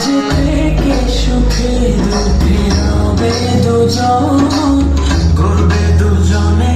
আজ থেকে সুখে দুঃখে হবে দুজন। করবে দুজনে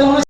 quedó una